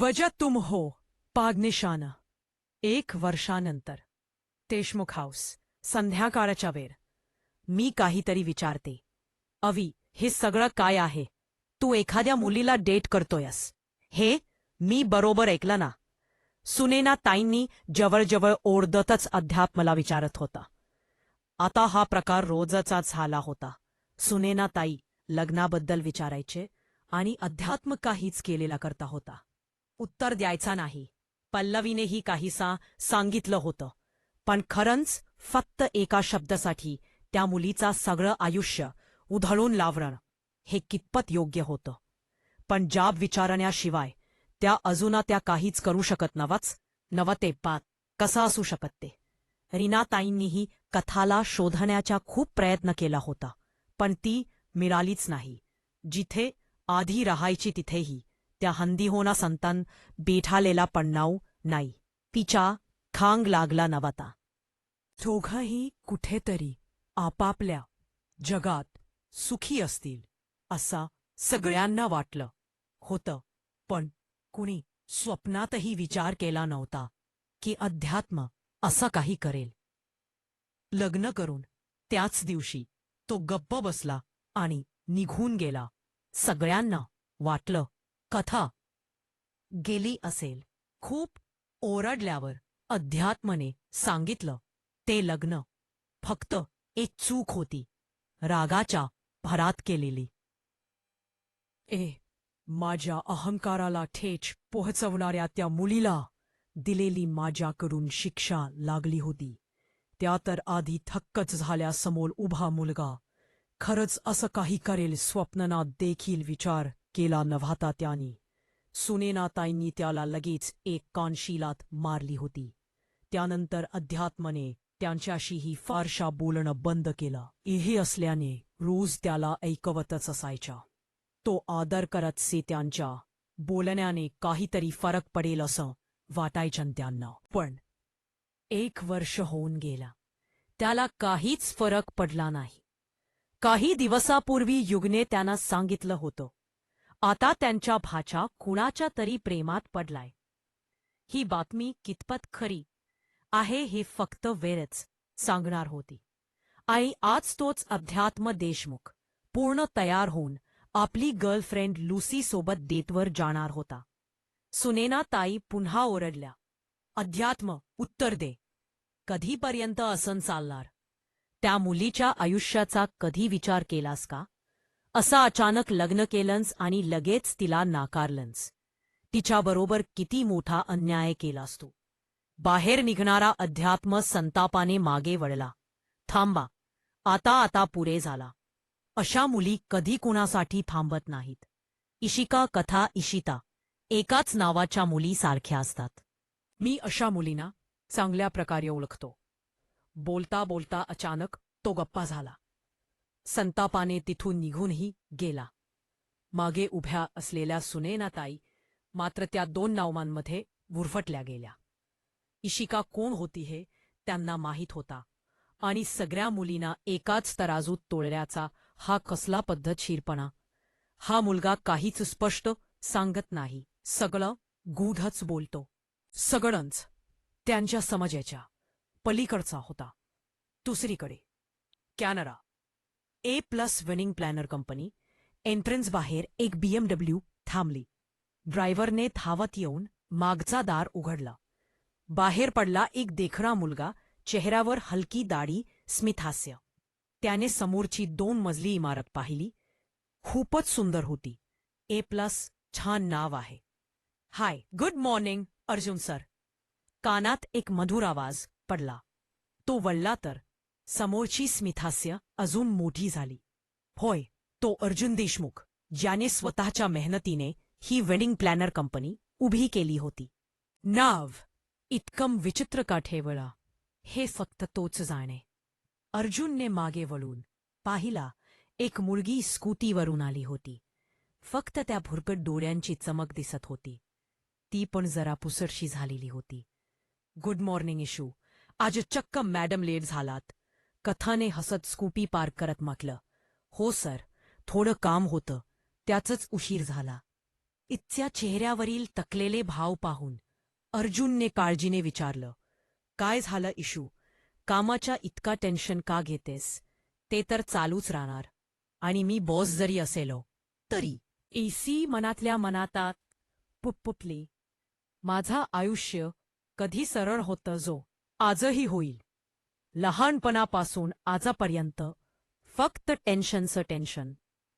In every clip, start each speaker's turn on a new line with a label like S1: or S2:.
S1: वजह तुम हो पागनिशान एक वर्षानंतर. देशमुख हाऊस संध्याकाळच्या वेळ. मी काहीतरी विचारते. अवी हे सगळं काय आहे? तू एखाद्या मुलीला डेट करतोयस. हे मी बरोबर ऐकलं ना. सुनेना ताईंनी जवळजवळ ओरडतच अध्याप मला विचारत होता. आता हा प्रकार रोजचा झाला होता. सुनेना ताई लग्नाबद्दल विचारायचे आणि अध्यात्म काहीच केलेला करता होता. उत्तर द्यायचा नाही. पल्लवीनेही काहीसा सांगितलं होतं. पण खरंच फक्त एका शब्दासाठी त्या मुलीचा सगळं आयुष्य उधळून लावणं हे कितपत योग्य होतं. पण जाब विचारण्याशिवाय त्या अजूना त्या काहीच करू शकत नवच नवते पात कसा असू शकत ते? रीनाताईंनीही कथाला शोधण्याचा खूप प्रयत्न केला होता पण ती मिळालीच नाही. जिथे आधी राहायची तिथेही त्या हंदीहोना संतान बेठालेला पडणाव नाही तिच्या खांग लागला नवता. दोघंही कुठेतरी आपापल्या जगात सुखी असतील असा सगळ्यांना वाटलं होतं. पण कुणी स्वप्नातही विचार केला नव्हता की अध्यात्म असं काही करेल. लग्न करून त्याच दिवशी तो गप्प बसला आणि निघून गेला. सगळ्यांना वाटलं कथा गेली असेल. खूप ओरडल्यावर अध्यात्मने सांगितलं ते लग्न फक्त एक चूक होती. रागाच्या भरात केलेली. ए माझ्या अहंकाराला ठेच पोहोचवणाऱ्या त्या मुलीला दिलेली माझ्याकडून शिक्षा लागली होती. त्या तर आधी थक्कच झाल्यासमोर उभा मुलगा. खरंच असं काही करेल स्वप्ननात देखील विचार केला नव्हता त्यानी. सुनेनाताईंनी त्याला लगेच एक कानशिलात मारली होती. त्यानंतर अध्यात्मने त्यांच्याशीही फारशा बोलणं बंद केलं. हे असल्याने रोज त्याला ऐकवतच असायच्या. तो आदर करत से त्यांच्या बोलण्याने काहीतरी फरक पडेल असं वाटायचं त्यांना. पण एक वर्ष होऊन गेला. त्याला काहीच फरक पडला नाही. काही दिवसापूर्वी युगने त्यांना सांगितलं होतं आता त्यांच्या भाचा कुणाच्या तरी प्रेमात पडलाय. ही बातमी कितपत खरी आहे हे फक्त वेळच सांगणार होती. आणि आज तोच अध्यात्म देशमुख पूर्ण तयार होऊन आपली गर्लफ्रेंड लुसी सोबत डेटवर जाणार होता. सुनेना ताई पुन्हा ओरडल्या अध्यात्म उत्तर दे. कधीपर्यंत असन चालणार? त्या मुलीच्या आयुष्याचा कधी विचार केलास का? असं अचानक लग्न केलंस आणि लगेच तिला नाकारलंस. तिच्याबरोबर किती मोठा अन्याय केलास तू बाहेर निघणारा अध्यात्म संतापाने मागे वळला. थांबा आता आता पुरे झाला. अशा मुली कधी कुणासाठी थांबत नाहीत. इशिका कथा इशिता एकाच नावाच्या मुली सारख्या असतात. मी अशा मुलींना चांगल्या प्रकारे ओळखतो. बोलता बोलता अचानक तो गप्पा झाला. संतापाने तिथून निघूनही गेला. मागे उभ्या असलेल्या सुनेनाताई मात्र त्या दोन नावमांमध्ये वुरफटल्या गेल्या. इशिका कोण होती हे त्यांना माहीत होता आणि सगळ्या मुलींना एकाच तराजूत तोळण्याचा हा कसला पद्धतशीरपणा? हा मुलगा काहीच स्पष्ट सांगत नाही. सगळं गूढच बोलतो. सगळंच त्यांच्या समजाच्या. पलीकडचा होता. दुसरीकडे. Canara. A plus winning planner company entrance बाहेर एक बीएमडब्ल्यू थांबली. ड्रायव्हरने धावत येऊन मागचा दार उघडला. बाहेर पडला एक देखणा मुलगा. चेहऱ्यावर हलकी दाढी स्मितहास्य त्याने समोरची दोन मजली इमारत पाहिली. खूपच सुंदर होती. ए प्लस छान नाव आहे. Hi good morning Arjun sir कानात एक मधुर आवाज पडला. तो वळला तर समोरची स्मिथास्य अजून मोठी झाली. होय तो अर्जुन देशमुख ज्याने स्वतःच्या मेहनतीने ही वेडिंग प्लॅनर कंपनी उभी केली होती. नाव इतकम विचित्र का ठेवळा हे फक्त तोच जाणे. अर्जुनने मागे वळून पाहिला एक मुलगी स्कूटीवरून आली होती. फक्त त्या भुरकट डोळ्यांची चमक दिसत होती. ती पण जरा पुसरशी झालेली होती. Good morning Ishu. आज चक्क मॅडम लेट झालात. कथाने हसत स्कूटी पार्क करत म्हटलं हो सर. थोडं काम होतं. त्याचंच उशीर झाला. इतक्या चेहऱ्यावरील तकलेले भाव पाहून अर्जुनने काळजीने विचारलं काय झालं इशू? कामाच्या इतका टेन्शन का घेतेस? ते तर चालूच राहणार. आणि मी बॉस जरी असेलो तरी एसी मनातल्या मनातात पुपपुपली माझा आयुष्य कधी सरळ होतं जो आजही होईल. लहानपणापासून आजपर्यंत फक्त टेन्शनचं टेन्शन.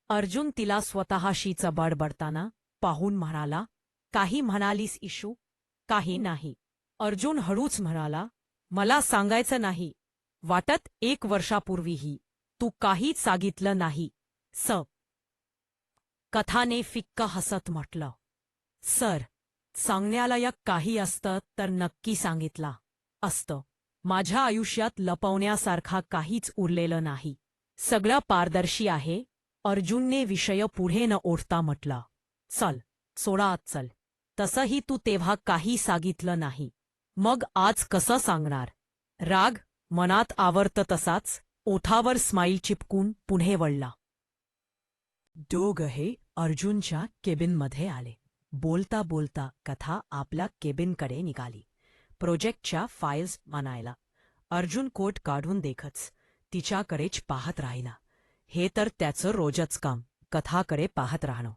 S1: अर्जुन तिला स्वतःशीच बडबडताना पाहून म्हणाला काही म्हणालीस इशू? काही नाही. अर्जुन हळूच म्हणाला मला सांगायचं नाही. वाटत एक वर्षापूर्वीही तू काहीच सांगितलं नाही. स. कथाने फिक्क हसत म्हटलं सर सांगण्यालायक काही असतं तर नक्की सांगितला असतं. माझ्या आयुष्यात लपवण्यासारखा काहीच उरलेलं नाही. सगळं पारदर्शी आहे. अर्जुनने विषय पुढे न ओढता म्हटला चल सोडा आत चल. तसंही तू तेव्हा काही सांगितलं नाही. मग आज कसं सांगणार? राग मनात आवरत तसाच ओठावर स्माईल चिपकून पुढे वळला. दोघहे अर्जुनच्या केबिनमध्ये आले. बोलता बोलता कथा आपल्या केबिनकडे निघाली. प्रोजेक्टच्या फाईल्स मानायला अर्जुन कोट काढून देखच तिच्याकडेच पाहत राहिला. हे तर त्याचं रोजच काम कथाकडे पाहत राहणं.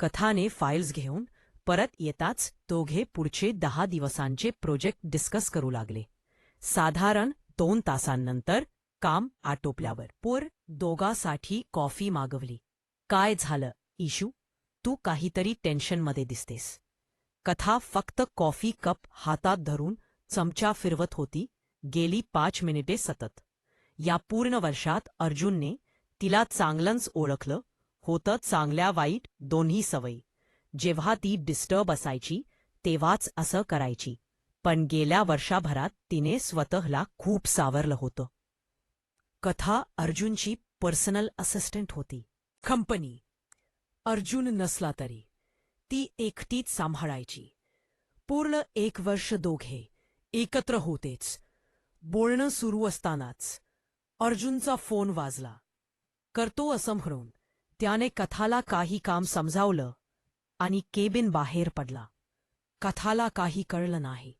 S1: कथाने फाईल्स घेऊन परत येताच दोघे पुढचे दहा दिवसांचे प्रोजेक्ट डिस्कस करू लागले. साधारण दोन तासांनंतर काम आटोपल्यावर पोर दोघासाठी कॉफी मागवली. काय झालं इशू? तू काहीतरी टेन्शनमध्ये दिसतेस. कथा फक्त कॉफी कप हातात धरून चमचा फिरवत होती गेली पाच मिनिटे सतत. या पूर्ण वर्षात अर्जुनने तिला चांगलंच ओळखलं होतं चांगल्या वाईट दोन्ही सवयी. जेव्हा ती डिस्टर्ब असायची तेव्हाच असं करायची. पण गेल्या वर्षाभरात तिने स्वतःला खूप सावरलं होतं. कथा अर्जुनची पर्सनल असिस्टंट होती. कंपनी. अर्जुन नसला तरी. ती एकटीच सांभाळायची. पूर्ण एक वर्ष दोघे एकत्र होतेच. बोलणं सुरू असतानाच. अर्जुनचा फोन वाजला. करतो असं म्हणून. त्याने कथाला काही काम समजावलं आणि केबिन बाहेर पडला. कथाला काही कळलं नाही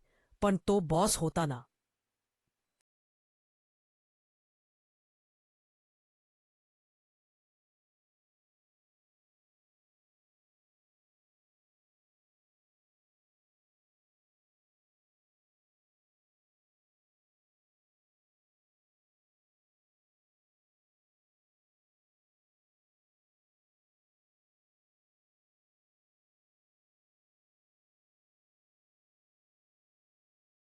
S1: पण तो बॉस होता ना.